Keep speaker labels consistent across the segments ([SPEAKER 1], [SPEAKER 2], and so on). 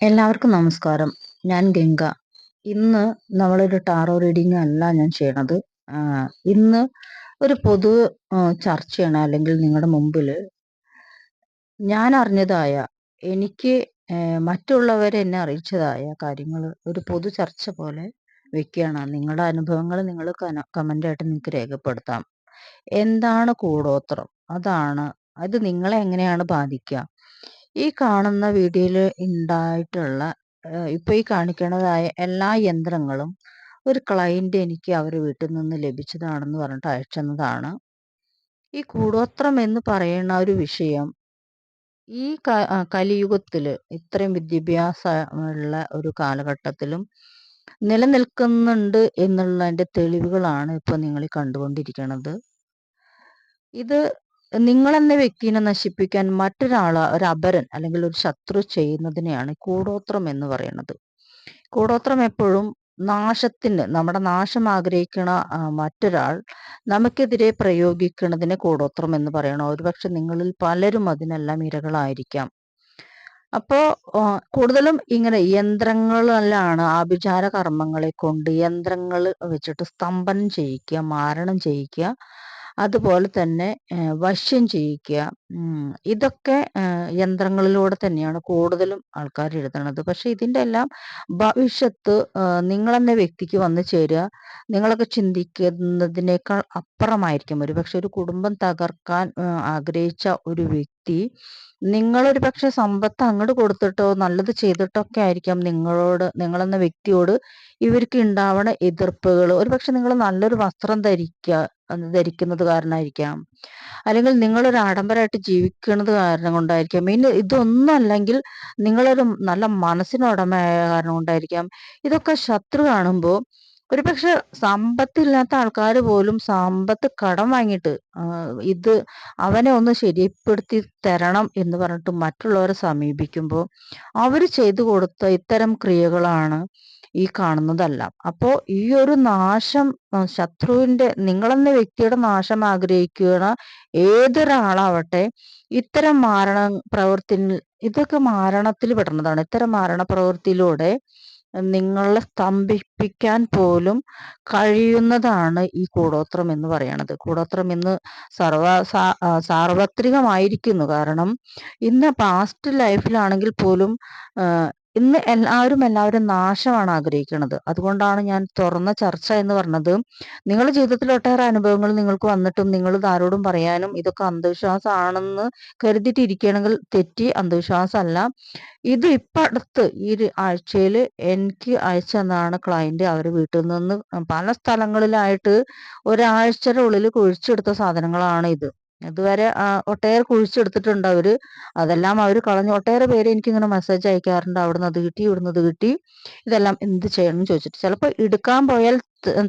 [SPEAKER 1] എല്ലാവർക്കും നമസ്കാരം. ഞാൻ ഗംഗ. ഇന്ന് നമ്മളൊരു ടാറോ റീഡിംഗ് അല്ല ഞാൻ ചെയ്യണത്. ഇന്ന് ഒരു പൊതു ചർച്ചയാണ് അല്ലെങ്കിൽ നിങ്ങളുടെ മുമ്പിൽ ഞാൻ അറിഞ്ഞതായ എനിക്ക് മറ്റുള്ളവരെ എന്നെ അറിയിച്ചതായ കാര്യങ്ങൾ ഒരു പൊതു ചർച്ച പോലെ വെക്കുകയാണ് നിങ്ങളുടെ അനുഭവങ്ങൾ നിങ്ങൾ കമന്റായിട്ട് നിങ്ങൾക്ക് രേഖപ്പെടുത്താം. എന്താണ് കൂടോത്രം? അതാണ് അത് നിങ്ങളെ എങ്ങനെയാണ് ബാധിക്കുക ഈ കാണുന്ന വീഡിയോയിൽ ഉണ്ടായിട്ടുള്ള ഇപ്പൊ ഈ കാണിക്കണതായ എല്ലാ യന്ത്രങ്ങളും ഒരു ക്ലയന്റ് എനിക്ക് അവരുടെ വീട്ടിൽ നിന്ന് ലഭിച്ചതാണെന്ന് പറഞ്ഞിട്ട് അയച്ചെന്നതാണ്. ഈ കൂടോത്രം എന്ന് പറയുന്ന ഒരു വിഷയം ഈ കലിയുഗത്തിൽ ഇത്രയും വിദ്യാഭ്യാസമുള്ള ഒരു കാലഘട്ടത്തിലും നിലനിൽക്കുന്നുണ്ട് എന്നുള്ളതിന്റെ തെളിവുകളാണ് ഇപ്പോൾ നിങ്ങൾ കണ്ടുകൊണ്ടിരിക്കുന്നത് ഇത് നിങ്ങളെന്ന വ്യക്തിനെ നശിപ്പിക്കാൻ മറ്റൊരാൾ ഒരു അപരൻ അല്ലെങ്കിൽ ഒരു ശത്രു ചെയ്യുന്നതിനെയാണ് കൂടോത്രം എന്ന് പറയുന്നത്. കൂടോത്രം എപ്പോഴും നാശത്തിന് നമ്മുടെ നാശം ആഗ്രഹിക്കുന്ന മറ്റൊരാൾ നമുക്കെതിരെ പ്രയോഗിക്കുന്നതിന് കൂടോത്രം എന്ന് പറയണം. ഒരുപക്ഷെ നിങ്ങളിൽ പലരും അതിനെല്ലാം ഇരകളായിരിക്കാം. അപ്പോ കൂടുതലും ഇങ്ങനെ യന്ത്രങ്ങളിലാണ് ആഭിചാര കർമ്മങ്ങളെ കൊണ്ട് യന്ത്രങ്ങൾ വെച്ചിട്ട് സ്തംഭനം ചെയ്യിക്കുക മാരണം ചെയ്യിക്കുക. അതുപോലെ തന്നെ വശ്യം ചെയ്യിക്കുക. ഇതൊക്കെ യന്ത്രങ്ങളിലൂടെ തന്നെയാണ് കൂടുതലും ആൾക്കാർ എഴുതണത്. പക്ഷെ ഇതിന്റെ എല്ലാം ഭവിഷ്യത്ത് നിങ്ങളെന്ന വ്യക്തിക്ക് വന്നു ചേരുക. നിങ്ങളൊക്കെ ചിന്തിക്കുന്നതിനേക്കാൾ അപ്പുറമായിരിക്കും ഒരു പക്ഷെ ഒരു കുടുംബം തകർക്കാൻ ആഗ്രഹിച്ച ഒരു വ്യക്തി നിങ്ങളൊരു പക്ഷെ സമ്പത്ത് അങ്ങോട്ട് കൊടുത്തിട്ടോ നല്ലത് ചെയ്തിട്ടൊക്കെ ആയിരിക്കാം നിങ്ങളോട് നിങ്ങളെന്ന വ്യക്തിയോട് ഇവർക്ക് ഉണ്ടാവണ എതിർപ്പുകൾ ഒരു പക്ഷെ നിങ്ങൾ നല്ലൊരു വസ്ത്രം ധരിക്കുക ധരിക്കുന്നത് കാരണമായിരിക്കാം അല്ലെങ്കിൽ നിങ്ങളൊരു ആഡംബരമായിട്ട് ജീവിക്കുന്നത് കാരണം കൊണ്ടായിരിക്കാം. മെയിൻ ഇതൊന്നും അല്ലെങ്കിൽ നിങ്ങളൊരു നല്ല മനസ്സിനുടമയായ കാരണം കൊണ്ടായിരിക്കാം. ഇതൊക്കെ ശത്രു കാണുമ്പോൾ ഒരു പക്ഷെ സമ്പത്തില്ലാത്ത ആൾക്കാർ പോലും സമ്പത്ത് കടം വാങ്ങിയിട്ട് ഇത് അവനെ ഒന്ന് ശരിപ്പെടുത്തി തരണം എന്ന് പറഞ്ഞിട്ട് മറ്റുള്ളവരെ സമീപിക്കുമ്പോൾ അവർ ചെയ്തു കൊടുത്ത ഇത്തരം ക്രിയകളാണ് ഈ കാണുന്നതല്ല. അപ്പോ ഈ ഒരു നാശം ശത്രുവിന്റെ നിങ്ങളെന്ന വ്യക്തിയുടെ നാശം ആഗ്രഹിക്കുന്ന ഏതൊരാളാവട്ടെ ഇത്തരം മാരണ പ്രവൃത്തി ഇതൊക്കെ മാരണത്തിൽ പെടുന്നതാണ്. ഇത്തരം മാരണ പ്രവൃത്തിയിലൂടെ നിങ്ങളെ സ്തംഭിപ്പിക്കാൻ പോലും കഴിയുന്നതാണ് ഈ കൂടോത്രം എന്ന് പറയണത്. കൂടോത്രം ഇന്ന് സർവ സാർവത്രികമായിരിക്കുന്നു. കാരണം ഇന്ന് പാസ്റ്റ് ലൈഫിലാണെങ്കിൽ പോലും ഇന്ന് എല്ലാവരും എല്ലാവരും നാശമാണ് ആഗ്രഹിക്കുന്നത് അതുകൊണ്ടാണ് ഞാൻ തുറന്ന ചർച്ച എന്ന് പറഞ്ഞത്. നിങ്ങളുടെ ജീവിതത്തിൽ ഒട്ടേറെ അനുഭവങ്ങൾ നിങ്ങൾക്ക് വന്നിട്ടും നിങ്ങൾ ആരോടും പറയാനും ഇതൊക്കെ അന്ധവിശ്വാസമാണെന്ന് കരുതിയിട്ടിരിക്കണമെങ്കിൽ തെറ്റി അന്ധവിശ്വാസമല്ല. ഇത് ഇപ്പം അടുത്ത് ഈ ആഴ്ചയിൽ എനിക്ക് അയച്ചെന്നാണ് ക്ലയന്റ് അവർ വീട്ടിൽ നിന്ന്. പല സ്ഥലങ്ങളിലായിട്ട് ഒരാഴ്ചയുടെ ഉള്ളിൽ കുഴിച്ചെടുത്ത സാധനങ്ങളാണ് ഇത് ഇതുവരെ ഒട്ടേറെ കുഴിച്ചെടുത്തിട്ടുണ്ട് അവർ. അതെല്ലാം അവർ കളഞ്ഞു. ഒട്ടേറെ പേര് എനിക്കിങ്ങനെ മെസ്സേജ് അയക്കാറുണ്ട്. അവിടുന്ന് അത് കിട്ടി ഇവിടുന്ന് അത് കിട്ടി. ഇതെല്ലാം എന്ത് ചെയ്യണം ചോദിച്ചിട്ട്. ചിലപ്പോൾ എടുക്കാൻ പോയാൽ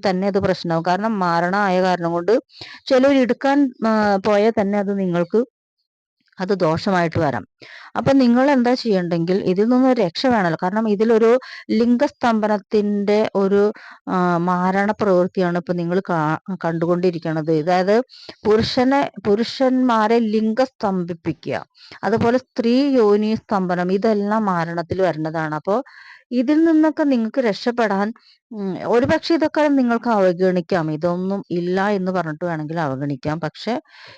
[SPEAKER 1] തന്നെ അത് പ്രശ്നമാകും കാരണം മാരണമായ കാരണം കൊണ്ട് ചിലർ എടുക്കാൻ പോയാൽ തന്നെ അത് നിങ്ങൾക്ക് അത് ദോഷമായിട്ട് വരാം. അപ്പൊ നിങ്ങൾ എന്താ ചെയ്യണ്ടെങ്കിൽ ഇതിൽ നിന്നൊരു രക്ഷ വേണമല്ലോ കാരണം ഇതിലൊരു ലിംഗസ്തംഭനത്തിന്റെ ഒരു മാരണ പ്രവൃത്തിയാണ് ഇപ്പൊ നിങ്ങൾ കണ്ടുകൊണ്ടിരിക്കുന്നത് അതായത് പുരുഷനെ പുരുഷന്മാരെ ലിംഗസ്തംഭിപ്പിക്കുക. അതുപോലെ സ്ത്രീ യോനി സ്തംഭനം ഇതെല്ലാം മാരണത്തിൽ വരുന്നതാണ് അപ്പോൾ ഇതിൽ നിന്നൊക്കെ നിങ്ങൾക്ക് രക്ഷപ്പെടാൻ ഒരുപക്ഷെ ഇതൊക്കെ നിങ്ങൾക്ക് അവഗണിക്കാം. ഇതൊന്നും ഇല്ല എന്ന് പറഞ്ഞിട്ട് വേണമെങ്കിൽ അവഗണിക്കാം. പക്ഷെ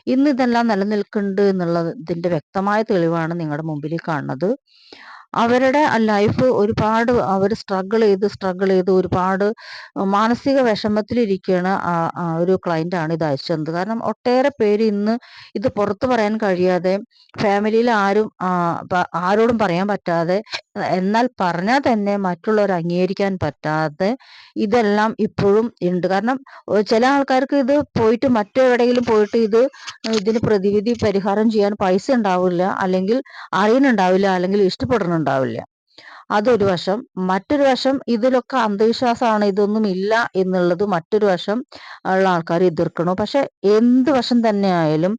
[SPEAKER 1] ഇന്ന് ഇതെല്ലാം നിലനിൽക്കുന്നുണ്ട് എന്നുള്ളതിന്റെ വ്യക്തമായ തെളിവാണ് നിങ്ങളുടെ മുമ്പിൽ കാണുന്നത്. അവരുടെ ലൈഫ് ഒരുപാട് അവർ സ്ട്രഗിൾ ചെയ്ത് സ്ട്രഗിൾ ചെയ്ത് ഒരുപാട് മാനസിക വിഷമത്തിലിരിക്കുകയാണ് ഒരു ക്ലയന്റ് ആണ് ഇത് അയച്ചത് കാരണം ഒട്ടേറെ പേര് ഇന്ന് ഇത് പുറത്തു പറയാൻ കഴിയാതെ ഫാമിലിയിൽ ആരും ആരോടും പറയാൻ പറ്റാതെ എന്നാൽ പറഞ്ഞാൽ തന്നെ മറ്റുള്ളവർ അംഗീകരിക്കാൻ പറ്റാതെ ഇതെല്ലാം ഇപ്പോഴും ഉണ്ട് കാരണം ചില ആൾക്കാർക്ക് ഇത് പോയിട്ട് മറ്റെവിടെയെങ്കിലും പോയിട്ട് ഇത് ഇതിന് പ്രതിവിധി പരിഹാരം ചെയ്യാൻ പൈസ ഉണ്ടാവില്ല അല്ലെങ്കിൽ അറിയുന്നുണ്ടാവില്ല അല്ലെങ്കിൽ ഇഷ്ടപ്പെടുന്നുണ്ടാവില്ല അതൊരു വശം. മറ്റൊരു വശം ഇതിലൊക്കെ അന്ധവിശ്വാസമാണ് ഇതൊന്നും ഇല്ല എന്നുള്ളത് മറ്റൊരു വശം ഉള്ള ആൾക്കാർ എതിർക്കണു? പക്ഷെ എന്ത് വശം തന്നെ ആയാലും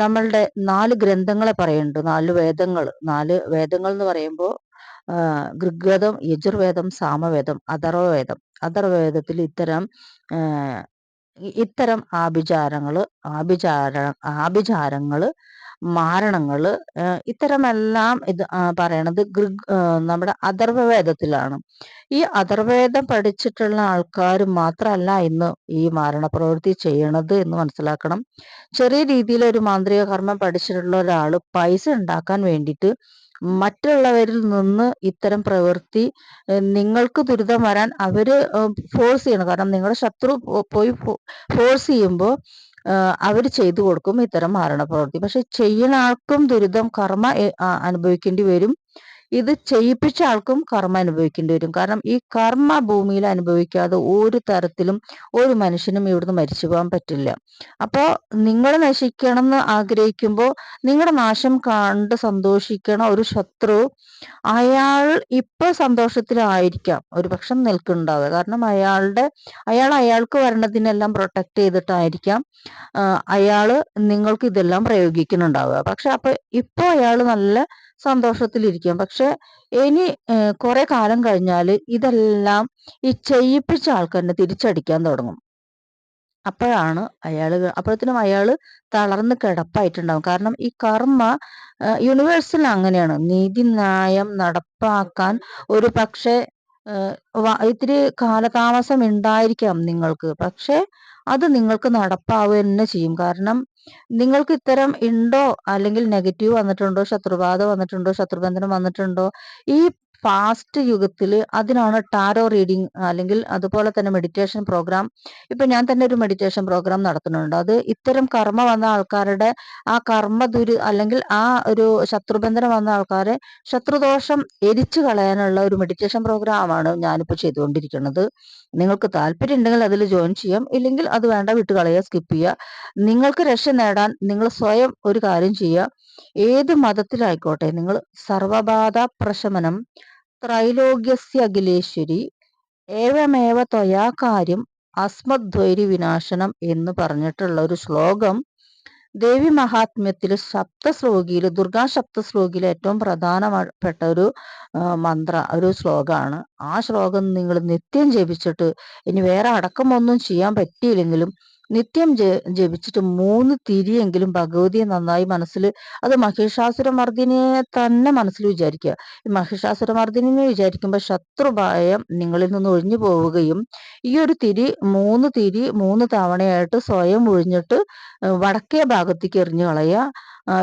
[SPEAKER 1] നമ്മളുടെ നാല് ഗ്രന്ഥങ്ങളെ പറയുന്നുണ്ട്. നാല് വേദങ്ങൾ. നാല് വേദങ്ങൾ എന്ന് പറയുമ്പോൾ ഋഗ്വേദം യജുർവേദം സാമവേദം അഥർവവേദം. അഥർവവേദത്തിൽ ഇത്തരം ഇത്തരം ആഭിചാരങ്ങൾ ആഭിചാര ആഭിചാരങ്ങൾ മാരണങ്ങൾ ഇത്തരമെല്ലാം ഇത് പറയണത് നമ്മുടെ അഥർവവേദത്തിലാണ്. ഈ അഥർവവേദം പഠിച്ചിട്ടുള്ള ആൾക്കാർ മാത്രമല്ല ഇന്ന് ഈ മാരണ പ്രവൃത്തി ചെയ്യണത് എന്ന് മനസ്സിലാക്കണം. ചെറിയ രീതിയിൽ ഒരു മാന്ത്രിക കർമ്മം പഠിച്ചിട്ടുള്ള ഒരാൾ പൈസ ഉണ്ടാക്കാൻ വേണ്ടിയിട്ട് മറ്റുള്ളവരിൽ നിന്ന് ഇത്തരം പ്രവൃത്തി നിങ്ങൾക്ക് ദുരിതം വരാൻ അവർ ഫോഴ്സ് ചെയ്യണം. കാരണം നിങ്ങളുടെ ശത്രു പോയി ഫോഴ്സ് ചെയ്യുമ്പോൾ അവർ ചെയ്തു കൊടുക്കും ഇത്തരം മാരണ പ്രവൃത്തി പക്ഷെ ചെയ്യുന്ന ആൾക്കും ദുരിതം കർമ്മ അനുഭവിക്കേണ്ടി വരും. ഇത് ചെയ്യിപ്പിച്ച ആൾക്കും കർമ്മ അനുഭവിക്കേണ്ടി വരും. കാരണം ഈ കർമ്മ ഭൂമിയിൽ അനുഭവിക്കാതെ ഒരു തരത്തിലും ഒരു മനുഷ്യനും ഇവിടുന്ന് മരിച്ചു പോകാൻ പറ്റില്ല. അപ്പോ നിങ്ങൾ നശിക്കണം എന്ന് ആഗ്രഹിക്കുമ്പോൾ നിങ്ങളുടെ നാശം കണ്ട് സന്തോഷിക്കണ ഒരു ശത്രു അയാൾ ഇപ്പൊ സന്തോഷത്തിലായിരിക്കാം. ഒരു പക്ഷം നിൽക്കുന്നുണ്ടാവുക. കാരണം അയാളുടെ അയാൾ അയാൾക്ക് വരണതിനെല്ലാം പ്രൊട്ടക്ട് ചെയ്തിട്ടായിരിക്കാം അയാൾ നിങ്ങൾക്ക് ഇതെല്ലാം പ്രയോഗിക്കുന്നുണ്ടാവുക. പക്ഷെ അപ്പൊ ഇപ്പൊ അയാൾ നല്ല സന്തോഷത്തിലിരിക്കും. പക്ഷെ ഇനി കുറെ കാലം കഴിഞ്ഞാൽ ഇതെല്ലാം ഈ ചെയ്യിപ്പിച്ച ആൾക്കാരനെ തിരിച്ചടിക്കാൻ തുടങ്ങും. അപ്പോഴാണ് അയാൾ അപ്പോഴത്തേനും അയാൾ തളർന്ന് കിടപ്പായിട്ടുണ്ടാവും. കാരണം ഈ കർമ്മ യൂണിവേഴ്സിൽ അങ്ങനെയാണ്. നീതി ന്യായം നടപ്പാക്കാൻ ഒരു പക്ഷേ ഇത്തിരി കാലതാമസം ഉണ്ടായിരിക്കാം നിങ്ങൾക്ക്. പക്ഷെ അത് നിങ്ങൾക്ക് നടപ്പാവുക തന്നെ ചെയ്യും. കാരണം നിങ്ങൾക്ക് ഇത്തരം ഉണ്ടോ അല്ലെങ്കിൽ നെഗറ്റീവ് വന്നിട്ടുണ്ടോ? ശത്രുബാധ വന്നിട്ടുണ്ടോ? ശത്രുബന്ധനം വന്നിട്ടുണ്ടോ? ഈ ഫാസ്റ്റ് യുഗത്തിൽ അതിനാണ് ടാരോ റീഡിംഗ് അല്ലെങ്കിൽ അതുപോലെ തന്നെ മെഡിറ്റേഷൻ പ്രോഗ്രാം ഇപ്പൊ ഞാൻ തന്നെ ഒരു മെഡിറ്റേഷൻ പ്രോഗ്രാം നടത്തുന്നുണ്ട്. അത് ഇത്തരം കർമ്മ വന്ന ആൾക്കാരുടെ ആ കർമ്മ ദുരി അല്ലെങ്കിൽ ആ ഒരു ശത്രുബന്ധനം വന്ന ആൾക്കാരെ ശത്രുദോഷം എരിച്ചു കളയാനുള്ള ഒരു മെഡിറ്റേഷൻ പ്രോഗ്രാമാണ് ഞാനിപ്പോൾ ചെയ്തുകൊണ്ടിരിക്കുന്നത്. നിങ്ങൾക്ക് താല്പര്യം ഉണ്ടെങ്കിൽ അതിൽ ജോയിൻ ചെയ്യാം. ഇല്ലെങ്കിൽ അത് വേണ്ട വിട്ട് കളയുക സ്കിപ്പ് ചെയ്യുക. നിങ്ങൾക്ക് രക്ഷ നേടാൻ നിങ്ങൾ സ്വയം ഒരു കാര്യം ചെയ്യുക. ഏത് മതത്തിലായിക്കോട്ടെ നിങ്ങൾ സർവബാധ പ്രശമനം ത്രൈലോക്യസ്യ അഖിലേശ്വരി ഏവമേവ ത്വയാ കാര്യം അസ്മദ്വൈരി വിനാശനം എന്ന് പറഞ്ഞിട്ടുള്ള ഒരു ശ്ലോകം. ദേവി മഹാത്മ്യത്തിൽ ശബ്ദശ്ലോകിയിൽ ദുർഗാ സപ്തശ്ലോകിയിൽ ഏറ്റവും പ്രധാനപ്പെട്ട ഒരു മന്ത്ര ഒരു ശ്ലോകമാണ് ആ ശ്ലോകം നിങ്ങൾ നിത്യം ജപിച്ചിട്ട് ഇനി വേറെ അടക്കമൊന്നും ചെയ്യാൻ പറ്റിയില്ലെങ്കിലും നിത്യം ജപിച്ചിട്ട് മൂന്ന് തിരിയെങ്കിലും ഭഗവതിയെ നന്നായി മനസ്സിൽ അത് മഹിഷാസുരമർദ്ദിനിയെ തന്നെ മനസ്സിൽ വിചാരിക്കുക. ഈ മഹിഷാസുരമർദ്ദിനെ വിചാരിക്കുമ്പോൾ ശത്രുഭായം നിങ്ങളിൽ നിന്ന് ഒഴിഞ്ഞു പോവുകയും ഈ ഒരു തിരി മൂന്ന് തിരി മൂന്ന് തവണയായിട്ട് സ്വയം ഒഴിഞ്ഞിട്ട് വടക്കേ ഭാഗത്തേക്ക് എറിഞ്ഞു കളയുക.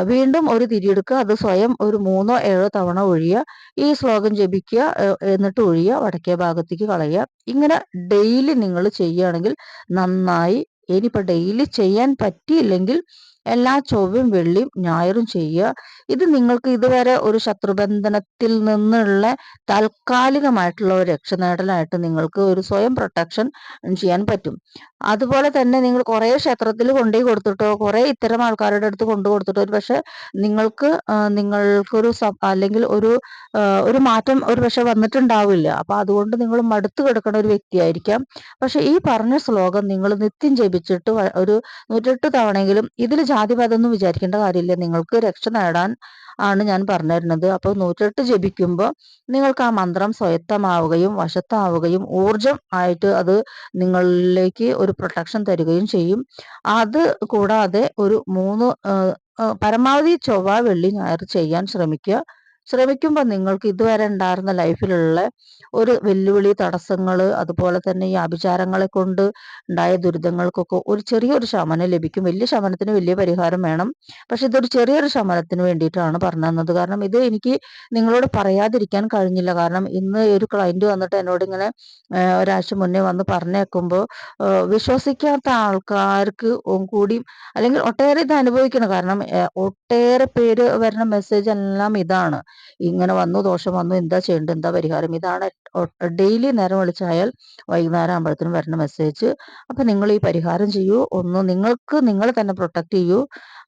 [SPEAKER 1] വീണ്ടും ഒരു തിരിയെടുക്കുക അത് സ്വയം ഒരു മൂന്നോ ഏഴോ തവണ ഒഴിയുക. ഈ ശ്ലോകം ജപിക്കുക എന്നിട്ട് ഒഴിയുക. വടക്കേ ഭാഗത്തേക്ക് കളയുക. ഇങ്ങനെ ഡെയിലി നിങ്ങൾ ചെയ്യുകയാണെങ്കിൽ നന്നായി ഇനിയിപ്പോൾ ഡെയിലി ചെയ്യാൻ പറ്റിയില്ലെങ്കിൽ എല്ലാ ചൊവ്വയും വെള്ളിയും ഞായറും ചെയ്യുക. ഇത് നിങ്ങൾക്ക് ഇതുവരെ ഒരു ശത്രുബന്ധനത്തിൽ നിന്നുള്ള താൽക്കാലികമായിട്ടുള്ള ഒരു രക്ഷ നേടലായിട്ട് നിങ്ങൾക്ക് ഒരു സ്വയം പ്രൊട്ടക്ഷൻ ചെയ്യാൻ പറ്റും. അതുപോലെ തന്നെ നിങ്ങൾ കുറേ ക്ഷേത്രത്തിൽ കൊണ്ടുപോയി കൊടുത്തിട്ടോ കുറേ ഇത്തരം ആൾക്കാരുടെ അടുത്ത് കൊണ്ടു കൊടുത്തിട്ടോ ഒരു പക്ഷെ നിങ്ങൾക്ക് നിങ്ങൾക്കൊരു അല്ലെങ്കിൽ ഒരു ഒരു മാറ്റം ഒരു പക്ഷെ വന്നിട്ടുണ്ടാവില്ല. അപ്പൊ അതുകൊണ്ട് നിങ്ങൾ മടുത്തു കിടക്കുന്ന ഒരു വ്യക്തിയായിരിക്കാം. പക്ഷെ ഈ പറഞ്ഞ ശ്ലോകം നിങ്ങൾ നിത്യം ജപിച്ചിട്ട് ഒരു നൂറ്റെട്ട് തവണയെങ്കിലും ഇതിൽ ജാതിപതൊന്നും വിചാരിക്കേണ്ട കാര്യമില്ല. നിങ്ങൾക്ക് രക്ഷ നേടാൻ ആണ് ഞാൻ പറഞ്ഞു തരുന്നത് അപ്പോൾ നൂറ്റെട്ട് ജപിക്കുമ്പോൾ നിങ്ങൾക്ക് ആ മന്ത്രം സ്വയത്തമാവുകയും വശത്താവുകയും ഊർജം ആയിട്ട് അത് നിങ്ങളിലേക്ക് ഒരു പ്രൊട്ടക്ഷൻ തരികയും ചെയ്യും. അത് കൂടാതെ ഒരു മൂന്ന് പരമാവധി ചൊവ്വ വെള്ളി ഞായർ ചെയ്യാൻ ശ്രമിക്കുക. ശ്രമിക്കുമ്പോൾ നിങ്ങൾക്ക് ഇതുവരെ ഉണ്ടായിരുന്ന ലൈഫിലുള്ള ഒരു വെല്ലുവിളി തടസ്സങ്ങൾ അതുപോലെ തന്നെ ഈ അഭിചാരങ്ങളെ കൊണ്ട് ഉണ്ടായ ദുരിതങ്ങൾക്കൊക്കെ ഒരു ചെറിയൊരു ശമനം ലഭിക്കും. വലിയ ശമനത്തിന് വലിയ പരിഹാരം വേണം. പക്ഷെ ഇതൊരു ചെറിയൊരു ശമനത്തിന് വേണ്ടിയിട്ടാണ് പറഞ്ഞു തന്നത്. കാരണം ഇത് എനിക്ക് നിങ്ങളോട് പറയാതിരിക്കാൻ കഴിഞ്ഞില്ല. കാരണം ഇന്ന് ഒരു ക്ലയന്റ് വന്നിട്ട് എന്നോട് ഇങ്ങനെ ഒരാഴ്ച മുന്നേ വന്ന് പറഞ്ഞേക്കുമ്പോൾ വിശ്വസിക്കാത്ത ആൾക്കാർക്ക് കൂടി അല്ലെങ്കിൽ ഒട്ടേറെ ഇത് അനുഭവിക്കണം. കാരണം ഒട്ടേറെ പേര് വരുന്ന മെസ്സേജ് എല്ലാം ഇതാണ്. ഇങ്ങനെ വന്നു ദോഷം വന്നു എന്താ ചെയ്യേണ്ടത്? എന്താ പരിഹാരം? ഇതാണ് ഡെയിലി നേരം വിളിച്ചായാൽ വൈകുന്നേരം ആകുമ്പോഴത്തേനും വരുന്ന മെസ്സേജ് അപ്പൊ നിങ്ങൾ ഈ പരിഹാരം ചെയ്യൂ. ഒന്ന് നിങ്ങൾക്ക് നിങ്ങൾ തന്നെ പ്രൊട്ടക്ട് ചെയ്യൂ.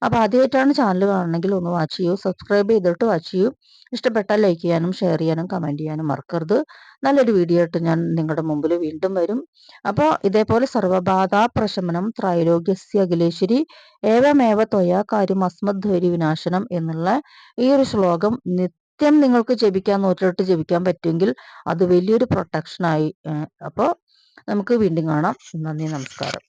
[SPEAKER 1] അപ്പൊ ആദ്യമായിട്ടാണ് ചാനൽ കാണണമെങ്കിൽ ഒന്ന് വാച്ച് ചെയ്യൂ. സബ്സ്ക്രൈബ് ചെയ്തിട്ട് വാച്ച് ചെയ്യൂ. ഇഷ്ടപ്പെട്ടാൽ ലൈക്ക് ചെയ്യാനും ഷെയർ ചെയ്യാനും കമന്റ് ചെയ്യാനും മറക്കരുത്. നല്ലൊരു വീഡിയോ ആയിട്ട് ഞാൻ നിങ്ങളുടെ മുമ്പിൽ വീണ്ടും വരും. അപ്പോൾ ഇതേപോലെ സർവബാധ പ്രശമനം ത്രൈലോക്യസ്യ അഖിലേശ്വരി ഏവമേവ ത്വയ കാര്യം അസ്മദ്വരി വിനാശനം എന്നുള്ള ഈ ഒരു ശ്ലോകം നിത്യം നിങ്ങൾക്ക് ജപിക്കാൻ നൂറ്റിട്ട് ജപിക്കാൻ പറ്റുമെങ്കിൽ അത് വലിയൊരു പ്രൊട്ടക്ഷനായി അപ്പോൾ നമുക്ക് വീണ്ടും കാണാം. നന്ദി നമസ്കാരം.